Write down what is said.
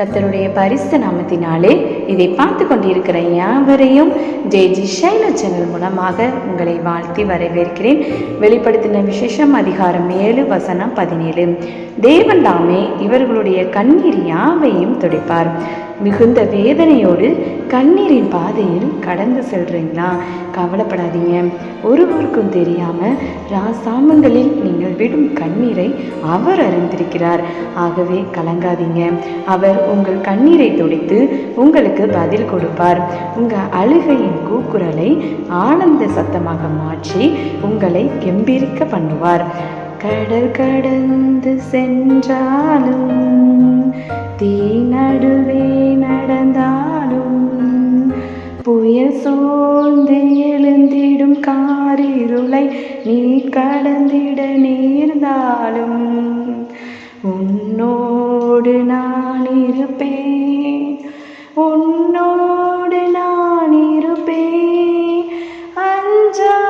கத்தருடைய பரிசு நாமத்தினாலே இதை பார்த்து கொண்டிருக்கிற யாவரையும் ஜே ஜி ஷைல சேனல் மூலமாக உங்களை வாழ்த்தி வரவேற்கிறேன். வெளிப்படுத்தின விசேஷம் அதிகாரம் ஏழு வசனம் பதினேழு. தேவன் தாமே இவர்களுடைய கண்ணீர் யாவையும் துடைப்பார். மிகுந்த வேதனையோடு கண்ணீரின் பாதையில் கடந்து செல்றீங்களா? கவலைப்படாதீங்க. ஒருவருக்கும் தெரியாம ராசாமங்களில் நீங்கள் விடும் கண்ணீரை அவர் அறிந்திருக்கிறார். ஆகவே கலங்காதீங்க. அவர் உங்கள் கண்ணீரை துடைத்து உங்களுக்கு பதில் கொடுப்பார். உங்க அழுகையின் கூக்குரலை ஆனந்த சத்தமாக மாற்றி உங்களை கெம்பீரிக்க பண்ணுவார். கடல் கடந்து சென்றாலும் தீ நடுவே புயல் சூழ்ந்து எழுந்திடும் காரிருளை நீ கடந்திட நேர்ந்தாலும் உன்னோடு நான் இருப்பேன். உன்னோடு நான் இருப்பேன். அஞ்சா